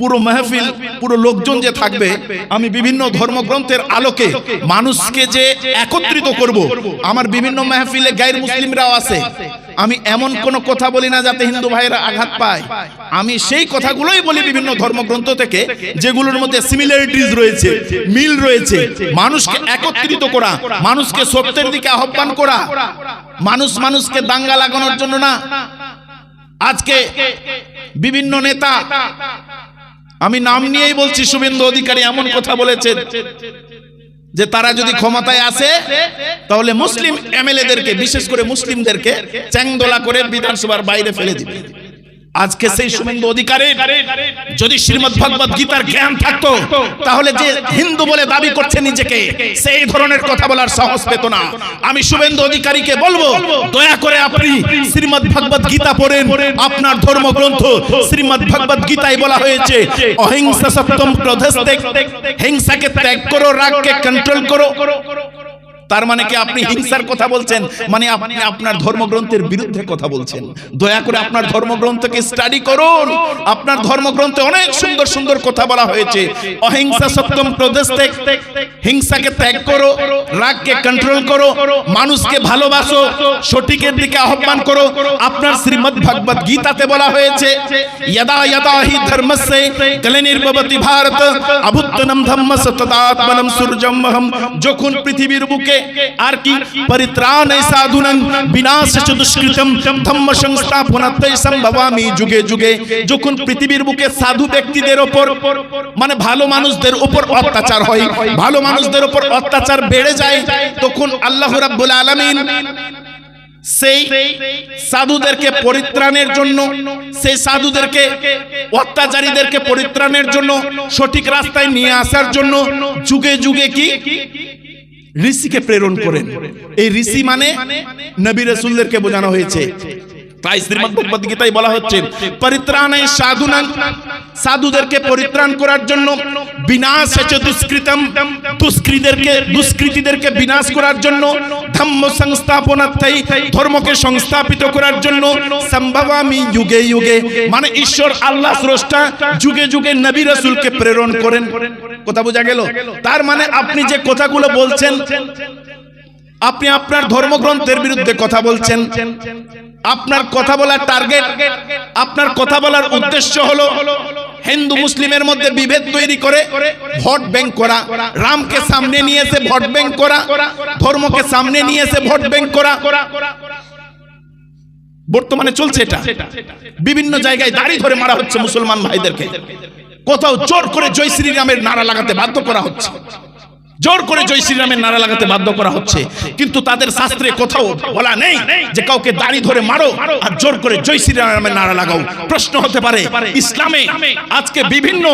পুরো মেহফিল, পুরো লোকজন যে থাকবে, আমি বিভিন্ন ধর্মগ্রন্থের আলোকে মানুষকে যে একত্রিত করব। আমার বিভিন্ন মেহফিলে গায়ের মুসলিমরাও আছে। আমি এমন কোন কথা বলি না যাতে হিন্দু ভাইয়েরা আঘাত পায়। আমি সেই কথাগুলোই বলি বিভিন্ন ধর্মগ্রন্থ থেকে, যেগুলোর মধ্যে সিমিলারিটিস রয়েছে, মিল রয়েছে। মানুষকে একত্রিত করা, মানুষকে সত্যের দিকে আহ্বান করা। মানুষ মানুষকে দাঙ্গা লাগানোর জন্য না। আজকে বিভিন্ন নেতা আমি নাম নিয়েই বলছি, শুভেন্দু অধিকারী এমন কথা বলেছেন যে তারা যদি ক্ষমতায় আসে, তাহলে মুসলিম এমএলএদেরকে, বিশেষ করে মুসলিমদেরকে চ্যাংদোলা করে বিধানসভার বাইরে ফেলে দিবে। আজকে সেই শুভেন্দু অধিকারী যদি শ্রীমদ ভগবত গীতার জ্ঞান থাকতো তাহলে যে হিন্দু বলে দাবি করছে নিজেকে সেই ধরনের কথা বলার সাহস পেত না। আমি শুভেন্দু অধিকারীকে বলব দয়া করে আপনি শ্রীমদ ভগবত গীতা পড়েন। আপনার ধর্মগ্রন্থ শ্রীমদ ভগবত গীতায় বলা হয়েছে অহিংসা সপ্তম ক্রোধস্তে হিংসাকে ত্যাগ করো রাগকে কন্ট্রোল করো তার মানে কি আপনি হিংসার কথা বলছেন? মানে আপনি আপনার ধর্মগ্রন্থের বিরুদ্ধে কথা বলছেন। দয়া করে আপনার ধর্মগ্রন্থকে স্টাডি করুন। আপনার ধর্মগ্রন্থে অনেক সুন্দর সুন্দর কথা বলা হয়েছে। অহিংসা সপ্তম প্রদেশ হিংসাকে ত্যাগ করো রাগকে কন্ট্রোল করো মানুষকে ভালোবাসো সঠিকের দিকে আহ্বান করো। আপনার শ্রীমদ ভগবত গীতাতে বলা হয়েছে ইয়াদা ইয়াদা হি ধর্মস্যে কলেনির্ভবতি ভারত অভুত্তনম ধম্ম সততাত্মনম সূর্যমহম যখন পৃথিবীর বুকে আর কি পরিত্রাণ সাধুনং বিনাশ চ দুষ্কৃতম ধম্ম সংস্থাপনাতে সম্ভবামি যুগে যুগে যখন পৃথিবীর বুকে সাধু ব্যক্তিদের উপর মানে ভালো মানুষদের উপর অত্যাচার হয় ভালো মানুষদের উপর অত্যাচার বেড়ে যায় তখন আল্লাহ রাব্বুল আলামিন সেই সাধুদেরকে পরিত্রাণের জন্য সেই সাধুদেরকে অত্যাচারীদেরকে পরিত্রাণের জন্য সঠিক রাস্তায় নিয়ে আসার জন্য যুগে যুগে কি ঋষিকে প্রেরণ করেন। এই ঋষি মানে নবী রসুলদেরকে বোঝানো হয়েছে। তাই শ্রীমদ গীতায় বলা হচ্ছে পরিত্রাণে সাধুনাং সাধুদেরকে পরিত্রাণ করার জন্য বিনাশ হচ্ছে দুষ্কৃতম দুষ্কৃতিদেরকে দুষ্কৃতীদেরকে বিনাশ করার জন্য ধম্ম সংস্থাপনার্থাই ধর্মকে সংস্থাপিত করার জন্য সম্ভবামি যুগে যুগে। মানে ঈশ্বর আল্লাহ স্রষ্টা যুগে যুগে নবী রসুলকে প্রেরণ করেন। কথা বোঝা গেল? তার মানে আপনি যে কথাগুলো বলছেন, আপনি আপনার ধর্মগ্রন্থের বিরুদ্ধে কথা বলছেন। আপনার কথা বলার টার্গেট আপনার কথা বলার উদ্দেশ্য হলো হিন্দু মুসলিমের মধ্যে বিভেদ তৈরি করে ভোট ব্যাংক করা, রামকে সামনে নিয়ে এসে ভোট ব্যাংক করা, ধর্মকে সামনে নিয়ে এসে ভোট ব্যাংক করা। বর্তমানে চলছে এটা। বিভিন্ন জায়গায় দাড়ি ধরে মারা হচ্ছে মুসলমান ভাইদেরকে। কোথাও চোর করে জয় শ্রীরামের নারা লাগাতে বাধ্য করা হচ্ছে। জোর করে জয় শ্রীরামের নারা লাগাতে বাধ্য করা হচ্ছে। কিন্তু তাদের শাস্ত্রে কোথাও বলা নেই যে কাউকে দাড়ি ধরে মারো আর জোর করে জয় শ্রীরামের নারা লাগাও। প্রশ্ন হতে পারে, ইসলামে আজকে বিভিন্ন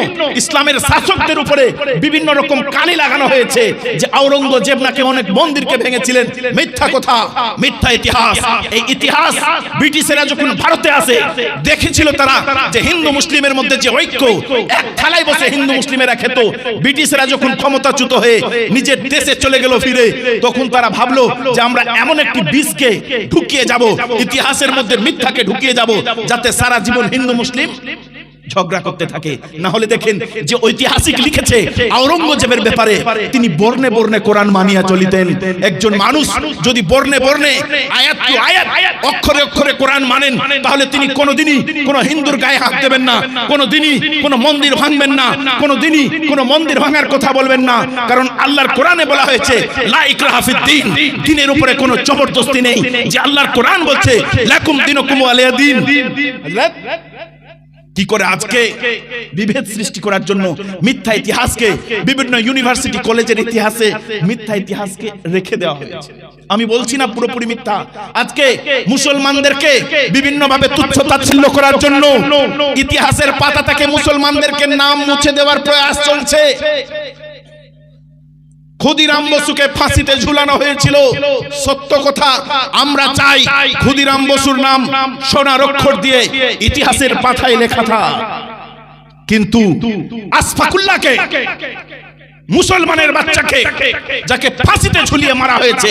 ইসলামের শাসকদের উপরে বিভিন্ন রকম কালি লাগানো হয়েছে যে আওরঙ্গজেব নাকি অনেক মন্দিরকে ভেঙেছিলেন। মিথ্যা কথা, মিথ্যা ইতিহাস। এই ইতিহাস ব্রিটিশেরা যখন ভারতে আসে, দেখেছিল তারা যে হিন্দু মুসলিমের মধ্যে যে ঐক্য, এক থালায় বসে হিন্দু মুসলিমেরা খেত। ব্রিটিশেরা যখন ক্ষমতাচ্যুত হয়ে নিজের দেশে চলে গেল ফিরে। তখন তারা ভাবলো যে আমরা এমন একটি বীজকে ঢুকিয়ে যাব। ইতিহাসের মধ্যে মিথ্যাকে ঢুকিয়ে যাব যাতে সারা জীবন হিন্দু মুসলিম ঝগড়া করতে থাকে। না হলে দেখেন যে ঐতিহাসিক লিখেছে আওরঙ্গজেবের ব্যাপারে তিনি বর্ণে বর্ণে কোরআন মানিয়া চলিতেন। একজন মানুষ যদি বর্ণে বর্ণে আয়াত টু আয়াত, অক্ষরে অক্ষরে কোরআন মানেন, তাহলে তিনি কোনোদিনই কোনো হিন্দুর গায়ে হাত দেবেন না, কোনোদিনই কোনো মন্দির ভাঙবেন না, কোনোদিনই কোনো মন্দির ভাঙার কথা বলবেন না। কারণ আল্লাহর কোরআনে বলা হয়েছে, লা ইকরাহা ফিদ দ্বীন দিনের উপরে কোনো জবরদস্তি নেই। যে আল্লাহর কোরআন বলছে, লাকুম দিনুকুম ওয়ালিয়া দিন। কি করে আজকে বিভেদ সৃষ্টি করার জন্য মিথ্যা ইতিহাসকে, বিভিন্ন ইউনিভার্সিটি কলেজের ইতিহাসে মিথ্যা ইতিহাসকে রেখে দেওয়া হয়েছে। আমি বলছি না পুরোপুরি মিথ্যা। আজকে মুসলমানদেরকে বিভিন্ন ভাবে তুচ্ছ তাচ্ছিল্য করার জন্য ইতিহাসের পাতা থেকে মুসলমানদেরকে নাম মুছে দেওয়ার প্রয়াস চলছে। ক্ষুদিরাম বসুকে ফাঁসিতে ঝুলানো হয়েছিল। সত্য কথা, আমরা চাই ক্ষুদিরাম বসুর নাম সোনার অক্ষর দিয়ে ইতিহাসের পাথায় লেখা থাক। কিন্তু আসফাকুল্লাহকে মুসলমানের বাচ্চাকে যাকে ফাঁসিতে ঝুলিয়ে মারা হয়েছে,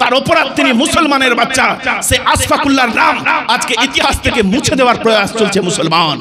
তার অপরাধ তিনি মুসলমানের বাচ্চা। সে আশফাকুল্লাহর নাম আজকে ইতিহাস থেকে মুছে দেওয়ার প্রয়াস চলছে মুসলমান।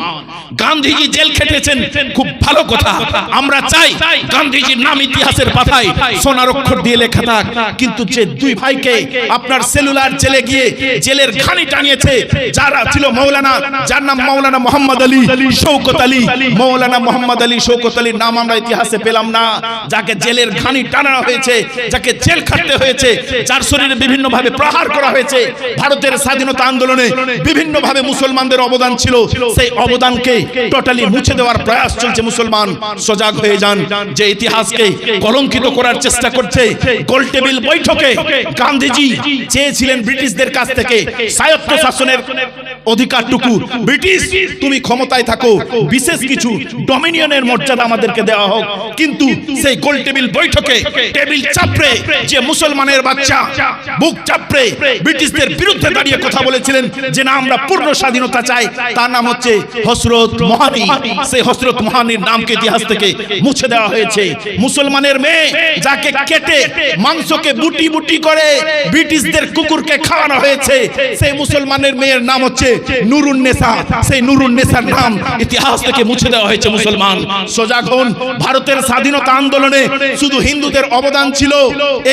গান্ধীজি জেল খেটেছেন, খুব ভালো কথা। আমরা চাই গান্ধীজির নাম ইতিহাসের পাতায় সোনার অক্ষর দিয়ে লেখা থাক। কিন্তু যে দুই ভাইকে আপনার সেলুলার জেলে গিয়ে জেলের খানি টানিয়েছে, যারা ছিল মৌলানা, যার নাম মৌলানা মোহাম্মদ আলী শৌকত আলী। মৌলানা মোহাম্মদ আলী শৌকত আলীর নাম আমরা ইতিহাসে পেলাম না। যাকে জেলের ঘানি টানানো হয়েছে, যাকে জেল খাটতে হয়েছে, যার শরীরে বিভিন্ন ভাবে প্রহার করা হয়েছে। ভারতের স্বাধীনতা আন্দোলনে বিভিন্ন ভাবে মুসলমানদের অবদান ছিল। সেই অবদানকে টোটালি মুছে দেওয়ার প্রয়াস চলছে মুসলমান। সজাগ হয়ে যান। যে ইতিহাসকে কলঙ্কিত করার চেষ্টা করছে গোল টেবিল বৈঠকে গান্ধীজি চেয়েছিলেন ব্রিটিশদের কাছ থেকে স্বায়ত্ত শাসনের অধিকারটুকু। ব্রিটিশ, তুমি ক্ষমতায় থাকো। বিশেষ কিছু ডমিনিয়নের মর্যাদা আমাদেরকে দেওয়া হোক। কিন্তু সেই গোল টেবিল বৈঠকে টেবিল চাপড়ে যে মুসলমানের বাচ্চা, বুক চাপড়ে ব্রিটিশদের বিরুদ্ধে দাঁড়িয়ে কথা বলেছিলেন, যে না আমরা পূর্ণ স্বাধীনতা চাই, তার নাম হচ্ছে হসরত মহানি। সেই হসরত মহানির নামকে ইতিহাস থেকে মুছে দেওয়া হয়েছে। মুসলমানের মেয়ে যাকে কেটে মাংসকে বুটি বুটি করে ব্রিটিশদের কুকুরকে খাওয়ানো হয়েছে, সেই মুসলমানের মেয়ের নাম হচ্ছে নুরুন নেসা। সেই নুরুন নেসার নাম ইতিহাস থেকে মুছে দেওয়া হয়েছে মুসলমান। সজাগ হন, ভারতের স্বাধীনতা আন্দোলনে শুধু হিন্দুদের অবদান ছিল,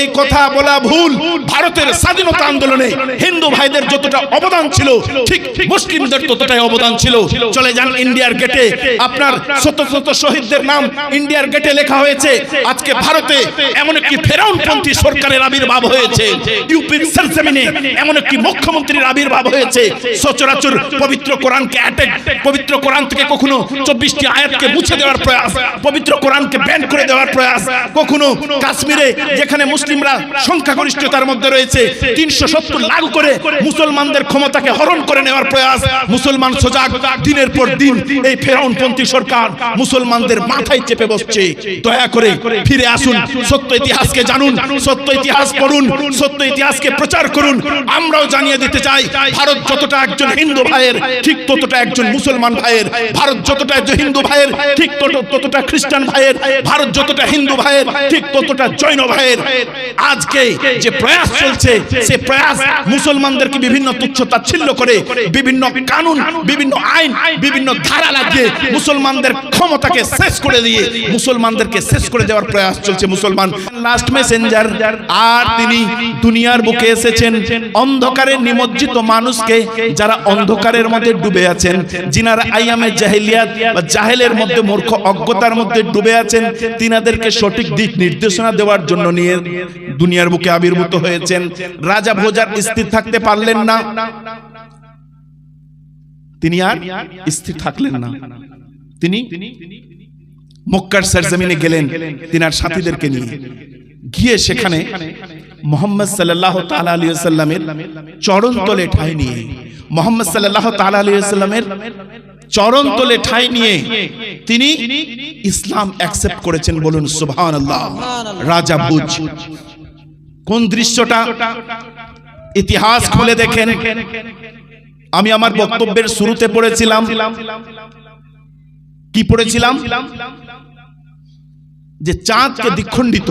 এই কথা বলা ভুল। ভারতের স্বাধীনতা আন্দোলনে হিন্দু ভাইদের যতটা অবদান ছিল, ঠিক মুসলিমদের ততটাই অবদান ছিল। চলে যান ইন্ডিয়ার গেটে। আপনার শত শত শহীদদের নাম ইন্ডিয়ার গেটে লেখা হয়েছে। আজকে ভারতে এমন একটি ফেরাউনপন্থী সরকারের আবির্ভাব হয়েছে। ইউপির সরজমিনে এমন একটি মুখ্যমন্ত্রীর আবির্ভাব হয়েছে। সচরাচর পবিত্র কোরআনকে অ্যাটাক, পবিত্র কোরআন থেকে কখনো চব্বিশটি আয়াতকে মুছে দেওয়ার প্রয়াস, পবিত্র কোরআনকে ব্যান করে দেওয়ার প্রয়াস কখনো কাশ্মীরে, যেখানে মুসলিমরা সংখ্যাগরিষ্ঠতার মধ্যে রয়েছে, তিনশো সত্তর লাগু করে মুসলমানদের ক্ষমতাকে হরণ করে নেওয়ার প্রয়াস। মুসলমান সজাগ দিনের পর দিন এই ফেরাউনপন্থী সরকার মুসলমানদের মাথায় চেপে বসছে। দয়া করে ফিরে আসুন, সত্য ইতিহাসকে জানুন, সত্য ইতিহাস পড়ুন, সত্য ইতিহাসকে প্রচার করুন। আমরাও জানিয়ে দিতে চাই, ভারত যতটা একজন হিন্দু ভাইয়ের, ঠিক ততটা একজন মুসলমান ভাইয়ের, ভারত যতটা একজন হিন্দু ভাইয়ের, ঠিক তত- ততটা খ্রিস্টান ভাইয়ের, ভারত যতটা হিন্দু ভাইয়ের ঠিক ততটা জৈন ভাইয়ের আজকে যে প্রয়াস চলছে, সে প্রয়াস মুসলমানদেরকে বিভিন্ন তুচ্ছ তাচ্ছিল্য করে, বিভিন্ন কানুন, বিভিন্ন আইন, বিভিন্ন ধারা লাগিয়ে মুসলমানদের ক্ষমতাকে শেষ করে দিয়ে মুসলমানদেরকে শেষ করে দেওয়ার প্রয়াস চলছে মুসলমান। লাস্ট মেসেঞ্জার আর তিনি দুনিয়ার বুকে এসেছেন, অন্ধকারে নিমজ্জিত মানুষকে যারা অন্ধকারের মধ্যে ডুবে আছেন, যিনারা আইয়ামে জাহেলিয়াত বা জাহেলের মধ্যে মূর্খ অজ্ঞতার মধ্যে ডুবে আছেন তিনাদেরকে সঠিক দিক নির্দেশনা দেওয়ার জন্য নিয়ে দুনিয়ার বুকে আবির্ভূত হয়েছেন। রাজা ভোজার স্থির থাকতে পারলেন না। তিনি আর স্থির থাকলেন না। তিনি মক্কার সরজমিনে গেলেন তিনার সাথীদেরকে নিয়ে। গিয়ে সেখানে মোহাম্মদ সাল্লাহ তালা আলী সাল্লামের চরণ তলে ঠাই নিয়ে। মোহাম্মদ সাল্লাহ তালা আলী সাল্লামের চরণ তলে ঠাই নিয়ে তিনি ইসলাম অ্যাকসেপ্ট করেছেন বলুন সুবহান আল্লাহ রাজা বুঝ কোন দৃশ্যটা ইতিহাস খুলে দেখেন? আমি আমার বক্তব্যের শুরুতে পড়েছিলাম। কি পড়েছিলাম? যে চাঁদকে দ্বিখণ্ডিত।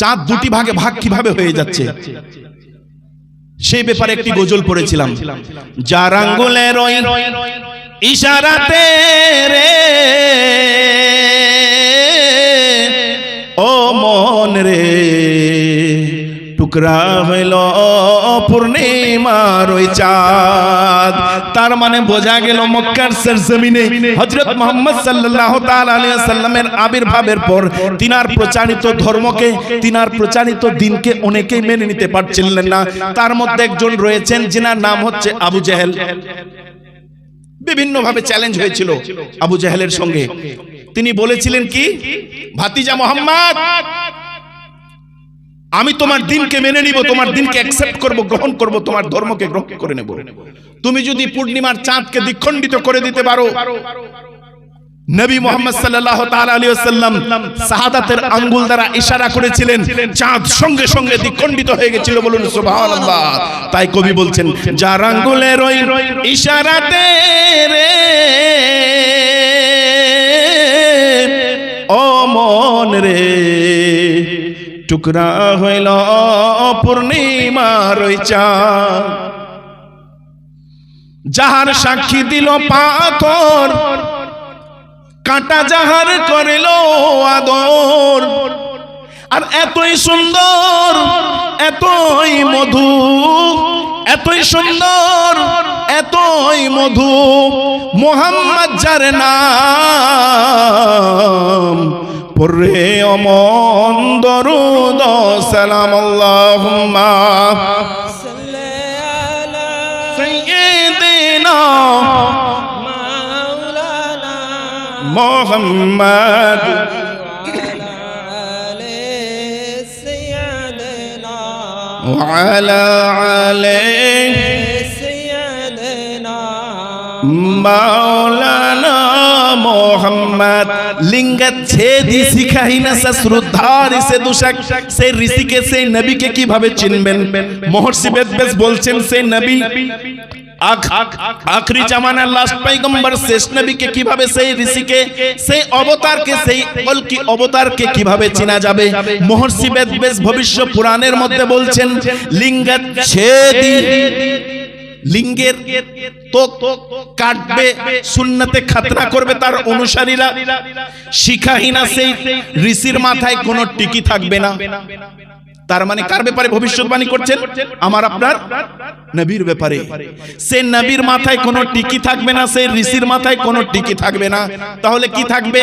চাঁদ দুটি ভাগে ভাগ কীভাবে হয়ে যাচ্ছে? সেই ব্যাপারে একটি গজল পড়েছিলাম। যার আঙ্গুলের রয় ইশারাতে রে টুকরা হইল পূর্ণিমার ওই চাঁদ। তার মানে বোঝা গেল মক্কার সরজমিনে হযরত মুহাম্মদ সাল্লাল্লাহু তাআলা আলাইহি সাল্লামের আবির্ভাবের পর তিনার প্রচারিত ধর্মকে, তিনার প্রচারিত দিনকে অনেকেই মেনে নিতে পারছিলেন না। তার মধ্যে একজন রয়েছেন, যিনার নাম হচ্ছে আবু জেহেল। বিভিন্ন ভাবে চ্যালেঞ্জ হয়েছিল আবু জাহেলের সঙ্গে। তিনি বলেছিলেন কি? ভাতিজা মোহাম্মদ! আমি তোমার দিনকে মেনে নিব তোমার দিনকে অ্যাকসেপ্ট করব গ্রহণ করব তোমার ধর্মকে গ্রহণ করে নেব। তুমি যদি পূর্ণিমার চাঁদকে দ্বিখণ্ডিত করে দিতে পারো। নবী মোহাম্মদ সাল্লাল্লাহু তাআলা আলাইহি ওয়াসাল্লাম শাহাদাতের আঙ্গুল দ্বারা ইশারা করেছিলেন চাঁদ সঙ্গে সঙ্গে দ্বিখণ্ডিত হয়ে গিয়েছিল বলুন সুবহানাল্লাহ। তাই কবি বলছেন যার আঙ্গুলের ওই ইশারাতে রে ও মন রে টুকরা হইল পূর্ণিমার যাহার সাক্ষী দিল পাথর, কাঁটা যাহার করিল আদর। আর এতই সুন্দর, এতই মধু এতই সুন্দর, এতই মধু মোহাম্মদ যার নাম পরে অমন দরুদ সালাম আল্লাহুম্মা صل على সাইয়্যিদিনা مولانا মোহাম্মদ وعلى آل سيدنا وعلى عليه মামাত লিঙ্গা ছে দি শিখাই না সা শ্রদ্ধার ইসে দুশাক। সে ঋষিকে সেই নবীকে কীভাবে চিনবেন? মহর্ষি বেদ বেশ বলছেন সেই নবী আখরি জামানার লাস্ট পয়গম্বর, শেষ নবীকে কীভাবে সেই ঋষিকে, সেই অবতারকে, সেই অলকি অবতারকে কীভাবে চিনা যাবে? মহর্ষি বেদ বেশ ভবিষ্য পুরাণের মধ্যে বলছেন লিঙ্গা ছেদি লিঙ্গের তো কাটবে, সুন্নতে খাতরা করবে তার অনুসারীরা। শিখাহীনা সেই ঋষির মাথায় কোন টিকি থাকবে না। তার মানে কার ব্যাপারে ভবিষ্যৎবাণী করছেন? আমার আপনার নবীর ব্যাপারে। সে নবীর মাথায় কোনো টিকি থাকবে না সেই ঋষির মাথায় কোনো টিকি থাকবে না। তাহলে কি থাকবে?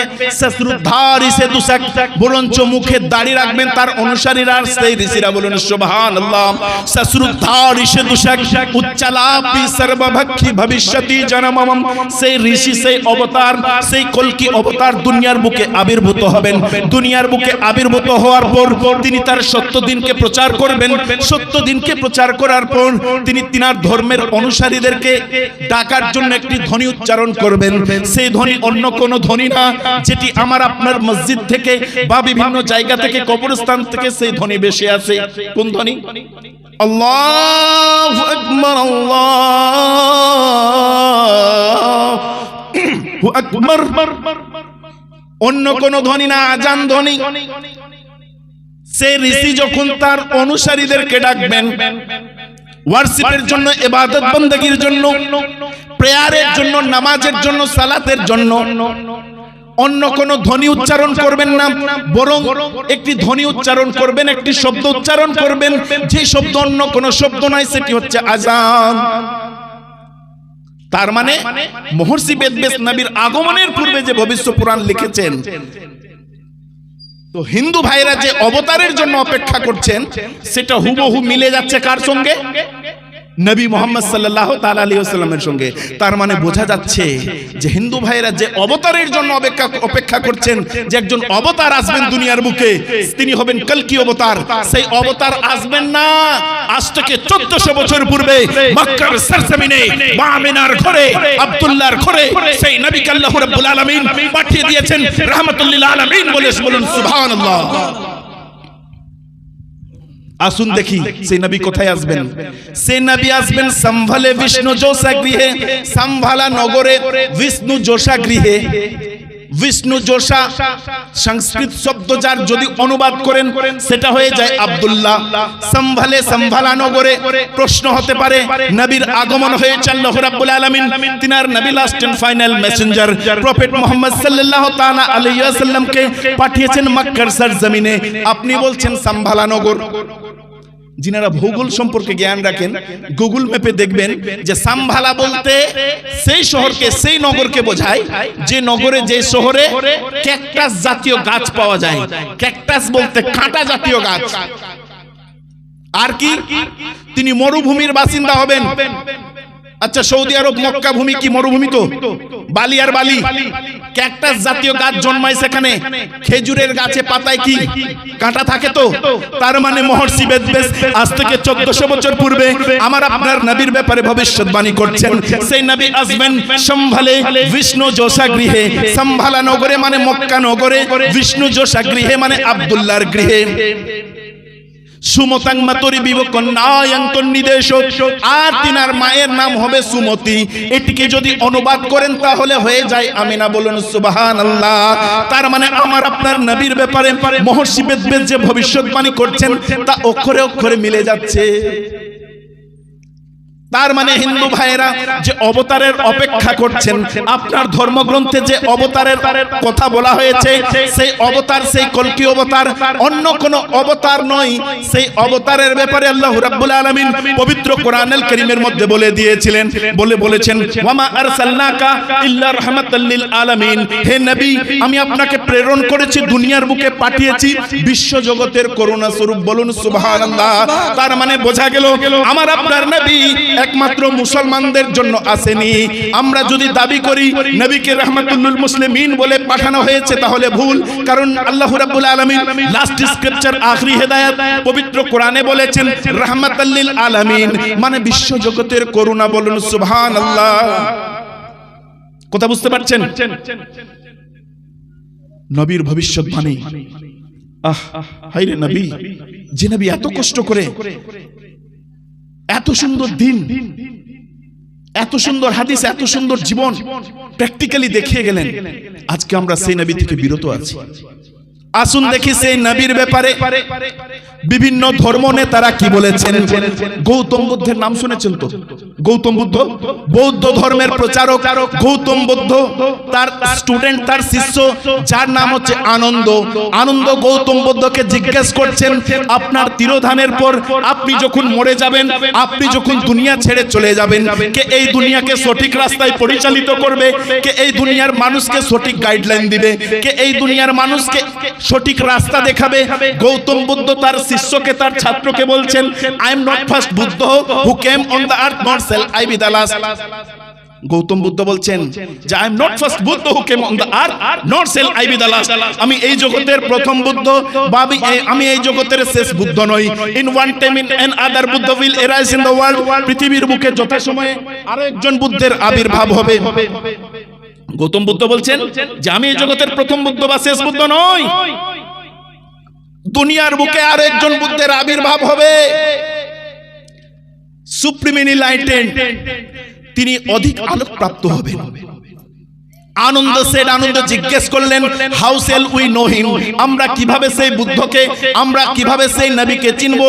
বরঞ্চ মুখে দাড়ি রাখবেন তার অনুসারীরা সেই ঋষিরা বলুন সর্বভক্ষী ভবিষ্যতি জনমম সেই ঋষি, সেই অবতার, সেই কলকি অবতার দুনিয়ার বুকে আবির্ভূত হবেন। দুনিয়ার বুকে আবির্ভূত হওয়ার পর তিনি তার সত্য দিনকে প্রচার করবেন, সত্য দিনকে প্রচার করার পর তিনি তিনার ধর্মের অনুসারীদেরকে ডাকার জন্য একটি ধ্বনি উচ্চারণ করবেন। সেই ধ্বনি অন্য কোন ধ্বনি না, যেটি আমার আপনার মসজিদ থেকে বা বিভিন্ন জায়গা থেকে, কবরস্থান থেকে সেই ধ্বনি বেশি আছে কোন ধ্বনি? আল্লাহ আকবার আল্লাহ আকবার। অন্য কোন ধ্বনি না, আজান ধ্বনি। সে ঋষি যখন তার অনুসারীদেরকে ডাকবেন ওয়ার্সিপের জন্য এবাদত বন্দগীর জন্য প্রেয়ারের জন্য নামাজের জন্য সালাতের জন্য। অন্য কোন ধ্বনি উচ্চারণ করবেন না বরং একটি ধ্বনি উচ্চারণ করবেন একটি শব্দ উচ্চারণ করবেন যে শব্দ অন্য কোন শব্দ নয় সেটি হচ্ছে আজান। মানে তার মানে মহর্ষি বেদবেশ নবীর আগমনের পূর্বে যে ভবিষ্য পুরাণ লিখেছেন তো হিন্দু ভাইরা যে অবতারের জন্য অপেক্ষা করছেন সেটা হুবহু মিলে যাচ্ছে কার সঙ্গে? নবী মোহাম্মদ সাল্লাহ তালা আলী আসসালামের সঙ্গে। তার মানে বোঝা যাচ্ছে যে হিন্দু ভাইরা যে অবতারের জন্য অপেক্ষা অপেক্ষা করছেন, যে একজন অবতার আসবেন দুনিয়ার বুকে, তিনি হবেন কলকি অবতার। সেই অবতার আসবেন না। আজ থেকে চোদ্দশো বছর পূর্বে মক্কার সরজমিনে মা আমিনার ঘরে, আব্দুল্লাহর ঘরে সেই নবী আল্লাহ রাব্বুল আলামিন পাঠিয়ে দিয়েছেন রাহমাতুল্লিল আলামিন বলে বলুন, সুবহানাল্লাহ। আসুন দেখি সেই নবী কোথায় আসবেন? সেই নবী আসবেন সম্ভালে বিষ্ণু জোসা গৃহে সম্ভালা নগরে বিষ্ণু জোসা গৃহে। বিষ্ণু জোসা সংস্কৃত শব্দ যার যদি অনুবাদ করেন সেটা হয়ে যায় আব্দুল্লাহ। সম্ভালে সম্ভালা নগরে প্রশ্ন হতে পারে নবীর আগমন হয়েছে আল্লাহ রাব্বুল আলামিন। তিনার নবী last and final messenger prophet Muhammad সাল্লাল্লাহু তাআলা আলাইহি ওয়াসাল্লামকে পাঠিয়েছেন মক্কার সরজমিনে। আপনি বলছেন সম্ভালা নগর। যিনারা ভূগোল সম্পর্কে জ্ঞান রাখেন গুগল ম্যাপে দেখবেন যে সাম্ভালা বলতে সেই শহরকে সেই নগরকে বোঝায় যে নগরে যে শহরে ক্যাকটাস জাতীয় গাছ পাওয়া যায়। ক্যাকটাস বলতে কাঁটা জাতীয় গাছ। আর কি? তিনি মরুভূমির বাসিন্দা হবেন। আচ্ছা সৌদি আরব মক্কা ভূমি কি মরুভূমি তো? বালি আর বালি। ক্যাকটাস জাতীয় গাছ জন্মায় সেখানে। খেজুরের গাছে পাতায় কি? কাঁটা থাকে তো? তার মানে মহর্ষি বেদবেস আজ থেকে চোদ্দশো বছর পূর্বে আমার আপনার নবীর ব্যাপারে ভবিষ্যৎবাণী করছেন। সেই নবী আসবেন সম্ভালে বিষ্ণু জোসা গৃহে। সম্ভালা নগরে মানে মক্কা নগরে বিষ্ণু জোসা গৃহে মানে আব্দুল্লাহর গৃহে। আর তিনার মায়ের নাম হবে সুমতি। এটিকে যদি অনুবাদ করেন তাহলে হয়ে যায় আমিনা বলুন সুবাহান তার মানে আমার আপনার নবীর ব্যাপারে মহর্ষি বেদবেদ যে ভবিষ্যৎবাণী করছেন, তা অক্ষরে অক্ষরে মিলে যাচ্ছে। তার মানে হিন্দু ভাইয়েরা যে অবতারের অপেক্ষা করছেন আপনার ধর্মগ্রন্থে যে অবতারের কথা বলা হয়েছে সেই অবতার সেই কলকি অবতার অন্য কোন অবতার নয় সেই অবতারের ব্যাপারে আল্লাহ রাব্বুল আলামিন পবিত্র কোরআনুল কারীমের মধ্যে বলে দিয়েছিলেন বলে বলেছেন ওয়ামা আরসালনাকা ইল্লা রাহমাতাল লিল আলামিন। হে নবী আমি আপনাকে প্রেরণ করেছি দুনিয়ার বুকে পাঠিয়েছি বিশ্ব জগতের করুণা স্বরূপ বলুন সুবহানাল্লাহ। তার মানে বোঝা গেল আমার আপনার নবী একমাত্র মুসলমানদের জন্য আসেনি। আমরা যদি দাবি করি, নবীকে রহমাতুল্লুল মুসলিমিন বলে পাঠানো হয়েছে, তাহলে ভুল। কারণ আল্লাহ রাব্বুল আলামিন লাস্ট স্ক্রিপচার আখরি হেদায়েত, পবিত্র কোরআনে বলেছেন রাহমাতাল্লিল আলামিন। মানে বিশ্ব জগতের করুণা বলুন, সুবহানাল্লাহ। কথা বুঝতে পারছেন? নবীর ভবিষ্যৎবাণী। আহ হাইরে নবী। যে নবী এত কষ্ট করে এত সুন্দর দিন, এত সুন্দর হাদিস, এত সুন্দর জীবন প্র্যাকটিক্যালি দেখিয়ে গেলেন। আজকে আমরা সেই নবী থেকে বিরত আছি। আসুন দেখি সেই নবীর ব্যাপারে। বিভিন্ন ধর্ম নেতারা কি বলেছেন? গৌতম বুদ্ধের নাম শুনেছেন তো? গৌতম বুদ্ধ? বৌদ্ধ ধর্মের প্রচারক গৌতম বুদ্ধ। তার স্টুডেন্ট তার শিষ্য যার নাম হচ্ছে আনন্দ। আনন্দ গৌতম বুদ্ধকে জিজ্ঞেস করছেন আপনার তিরোধানের পর আপনি যখন মরে যাবেন আপনি যখন দুনিয়া ছেড়ে চলে যাবেন কে এই দুনিয়াকে সঠিক রাস্তায় পরিচালিত করবে? কে এই দুনিয়ার মানুষকে সঠিক গাইডলাইন দিবে? কে এই দুনিয়ার মানুষকে সঠিক রাস্তা দেখাবে। গৌতম বুদ্ধ তার শিষ্যকে, তার ছাত্রকে বলছেন I am not first Buddha who came on the earth not shall I be the last Gautam Buddha বলছেন যে I am not first Buddha who came on the earth not shall I be the last আমি এই জগতের প্রথম বুদ্ধ বা আমি এই- জগতের শেষ বুদ্ধ নই। In one time in an other Buddha will arise in the world পৃথিবীর বুকে যথাসময়ে আরও একজন বুদ্ধের আবির্ভাব হবে। গৌতম বুদ্ধ বলছেন যে আমি জগতের প্রথম বুদ্ধ বা শেষ বুদ্ধ নই। দুনিয়ার বুকে আর একজন বুদ্ধের আবির্ভাব হবে। সুপ্রিমিনি লাইটেন তিনি অধিক আলোক প্রাপ্ত হবেন। আনন্দ সেট আনন্দ জিজ্ঞেস করলেন how shall we know him আমরা কীভাবে সেই বুদ্ধকে আমরা কীভাবে সেই নবীকে চিনব?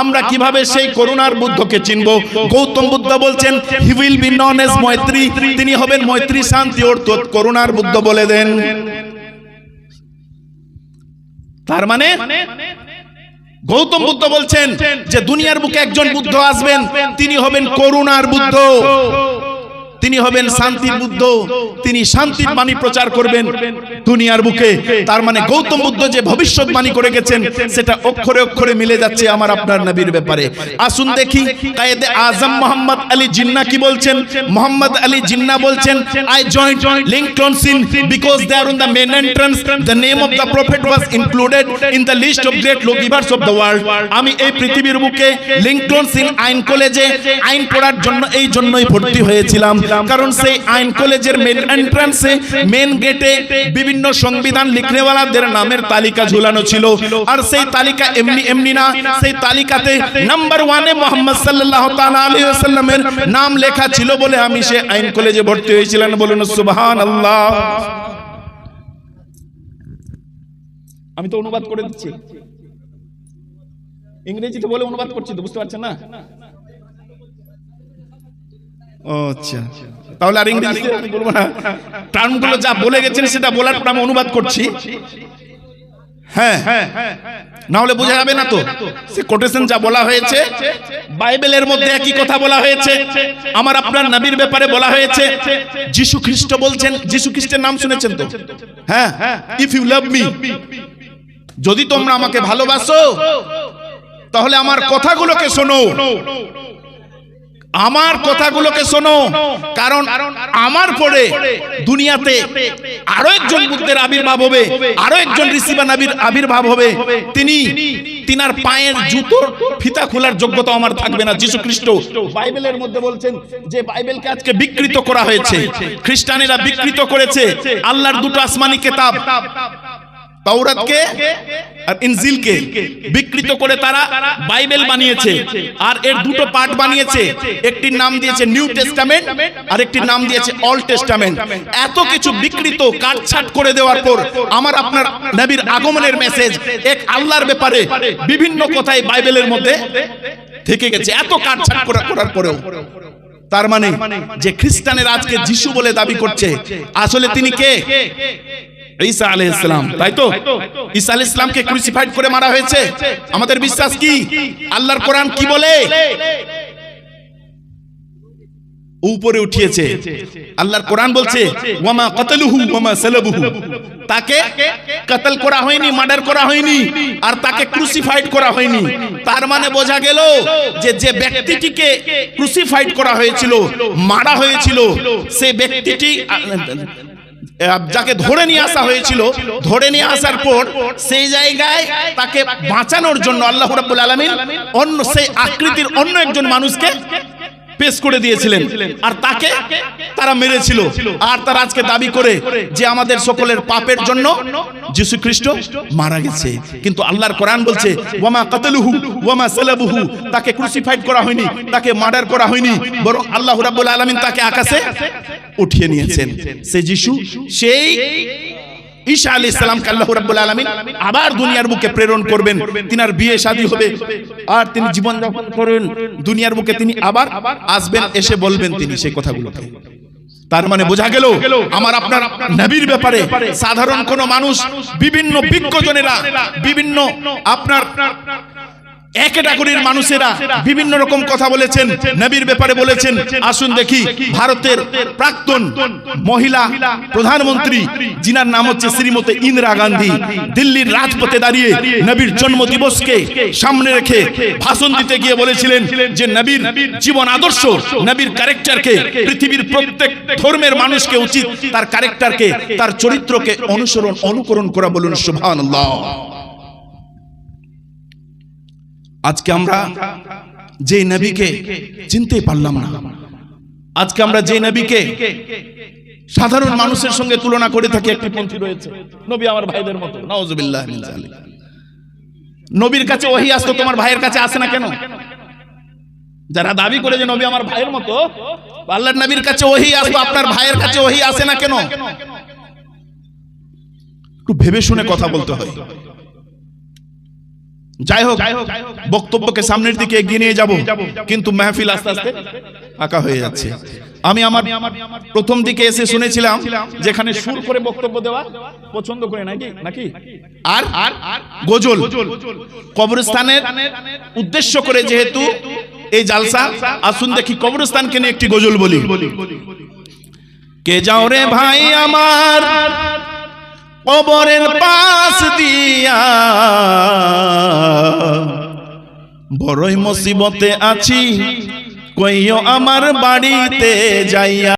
আমরা কীভাবে সেই করুণার বুদ্ধকে চিনব? গৌতম বুদ্ধ বলছেন he will be known as Maitreya তিনি হবেন মৈত্রী শান্তি অর্থাৎ করুণার বুদ্ধ বলে দেন। তার মানে গৌতম বুদ্ধ বলছেন যে দুনিয়ার বুকে একজন বুদ্ধ আসবেন তিনি হবেন করুণার বুদ্ধ। তিনি হবেন শান্তির বুদ্ধ। তিনি শান্তির বাণী প্রচার করবেন দুনিয়ার বুকে। তার মানে গৌতম বুদ্ধ যে ভবিষ্যৎবাণী করে গেছেন, সেটা অক্ষরে অক্ষরে মিলে যাচ্ছে আমার আপনার নবীর ব্যাপারে। আসুন দেখি, কায়েদে আজম মোহাম্মদ আলী জিন্না কি বলছেন? মোহাম্মদ আলী জিন্না বলছেন I joined Lincoln's inn because they are on the main entrance the name of the prophet was included in the list of great lawgivers of the world আমি এই পৃথিবীর বুকে লিংকন সিন আইন কলেজে আইন পড়ার জন্য এই জন্যই ভর্তি হয়েছিলাম। কারণ সেই আইন কলেজের মেন এন্ট্রান্সে মেন গেটে বিভিন্ন সংবিধান লিখনেওয়ালাদের নামের তালিকা ঝুলানো ছিল। আর সেই তালিকা এমনি এমনি না সেই তালিকাতে নাম্বার ওয়ানে মোহাম্মদ সাল্লাহ আলাইহি ওয়াসাল্লামের নাম লেখা ছিল বলে আমি সে আইন কলেজে ভর্তি হয়েছিলেন বলুন সুবহান আল্লাহ আমি তো অনুবাদ করে দিচ্ছি। ইংরেজিতে বলে অনুবাদ করছি তো বুঝতে পারছেন না? আচ্ছা। তাহলে আর ইংরেজিতে আমি বলব না। টার্মগুলো যা বলে গেছেন সেটা বলার পর আমি অনুবাদ করছি। হ্যাঁ। না হলে বোঝা যাবে না তো। সে কোটেশন যা বলা হয়েছে বাইবেলের মধ্যে একই কথা বলা হয়েছে। আমার আপনার নবীর ব্যাপারে বলা হয়েছে। যিশু খ্রিস্ট বলছেন যিশু খ্রিস্টের নাম শুনেছেন তো? হ্যাঁ। ইফ ইউ লাভ মি যদি তোমরা আমাকে ভালোবাসো তাহলে আমার কথাগুলোকে শোনো। আমার কথাগুলোকে শোনো। কারণ আমার পরে দুনিয়াতে আরও একজন বুদ্ধের আবির্ভাব হবে আরও একজন ঋষিবা নাবির আবির্ভাব হবে। তিনি তিনার পায়ের জুতো ফিতা খোলার যোগ্যতা আমার থাকবে না। যিশু খ্রিস্ট বাইবেলের মধ্যে বলছেন যে বাইবেলকে আজকে বিকৃত করা হয়েছে। খ্রিস্টানেরা বিকৃত করেছে। আল্লাহর দুটো আসমানি কেতাব। তাওরাতকে আর ইনজিলকে বিকৃত করে তারা বাইবেল বানিয়েছে। আর এর দুটো পার্ট বানিয়েছে। একটির নাম দিয়েছে নিউ টেস্টামেন্ট আর একটির নাম দিয়েছে অল টেস্টামেন্ট। এত কিছু বিকৃত, কাটছাট করে দেওয়ার পর আমার আপনার নবীর আগমনের মেসেজ এক আল্লাহর ব্যাপারে বিভিন্ন কথাই বাইবেলের মধ্যে থেকে গেছে। এত কাটছাট করা- করার পরেও। তার মানে যে খ্রিস্টানের আজকে যিশু বলে দাবি করছে, আসলে তিনি কে? ঈসা আলাইহিস সালাম তাই তো? ঈসা আলাইহিস সালামকে ক্রুসিফাইড করে মারা হয়েছে। আমাদের বিশ্বাস কি? আল্লাহর কোরআন কি বলে? উপরে উঠিয়েছে। আল্লাহর কোরআন বলছে ওয়ামা কাতালুহু ওয়ামা সালাবুহু। তাকে কতল করা হয়নি মার্ডার করা হয়নি আর তাকে ক্রুসিফাইড করা হয়নি। তার মানে বোঝা গেল যে যে ব্যক্তিটিকে ক্রুসিফাইড করা হয়েছিল মারা হয়েছিল সে ব্যক্তিটি যাকে ধরে নিয়ে আসা হয়েছিল ধরে নিয়ে আসার পর সেই জায়গায় তাকে বাঁচানোর জন্য আল্লাহ রাব্বুল আলামিন অন্য সেই আকৃতির অন্য একজন মানুষকে পেশ করে দিয়েছিলেন। আর তাকে তারা মেরেছিল। আর তারা আজকে দাবি করে যে আমাদের সকলের পাপের জন্য যীশু খ্রিস্ট মারা গেছে। কিন্তু আল্লাহর কোরআন বলছে, ওয়ামা কাতালুহু, ওয়ামা সালাবুহু। তাকে ক্রুসিফাইড করা হয়নি, তাকে মার্ডার করা হয়নি, বরং আল্লাহ রাব্বুল আলামিন তাকে আকাশে উঠিয়ে নিয়েছেন। সে যিশু, সেই ঈশা আলী ইসলামকে আল্লাহ রাব্বুল আলামিন আবার দুনিয়ার বুকে প্রেরণ করবেন। তিনার বিয়ে শাদী হবে। আর তিনি জীবন যাপন করবেন দুনিয়ার বুকে তিনি আবার আসবেন, এসে বলবেন তিনি সেই কথাগুলোকে। তার মানে বোঝা গেল, আমার আপনার নবীর ব্যাপারে সাধারণ কোন মানুষ, বিভিন্ন বিজ্ঞজনেরা, বিভিন্ন আপনার এক ক্যাটাগরির মানুষেরা বিভিন্ন রকম কথা বলেছেন, নবীর ব্যাপারে বলেছেন। আসুন দেখি, ভারতের প্রাক্তন মহিলা প্রধানমন্ত্রী যিনার নাম হচ্ছে শ্রীমতী ইন্দিরা গান্ধী। দিল্লির রাজপথে দাঁড়িয়ে নবীর জন্ম দিবসকে সামনে রেখে ভাষণ দিতে গিয়ে বলেছিলেন যে, নবীর জীবন আদর্শ, নবীর ক্যারেক্টারকে পৃথিবীর প্রত্যেক ধর্মের মানুষকে উচিত তার ক্যারেক্টারকে তার চরিত্রকে অনুসরণ, অনুকরণ করা বলুন আজকে আমরা যে নবীকে চিনতে পারলাম না। আজকে আমরা যে নবীকে সাধারণ মানুষের সঙ্গে তুলনা করে থাকি, একটি পন্থী রয়েছে। নবী আমার ভাইদের মতো জালিক নবীর কাছে ওহি আসতো, তোমার ভাইয়ের কাছে আসে না কেন? যারা দাবি করে যে নবী আমার ভাইয়ের মতো, আল্লাহর নবীর কাছে ওহি আসতো, আপনার ভাইয়ের কাছে ওহি আসে না কেন? একটু ভেবে শুনে কথা বলতে হয়। যাই হোক বক্তব্যকে সামনের দিকে এগিয়ে নিয়ে যাব কিন্তু মেহফিল আস্তে আস্তে ফাঁকা হয়ে যাচ্ছে। আমি আমার প্রথম দিকে এসে শুনেছিলাম যেখানে সুর করে বক্তব্য দেওয়া পছন্দ করে নাকি? নাকি? আর? আর গজল। কবরস্থানের উদ্দেশ্য করে যেহেতু এই জালসা আসুন দেখি কবরস্থানকে নিয়ে একটি গজল বলি। কে যাও রে ভাই আমার? কবরের পাশ দিয়া। বড়ই মুসিবতে আছি কইও আমার বাড়িতে যাইয়া।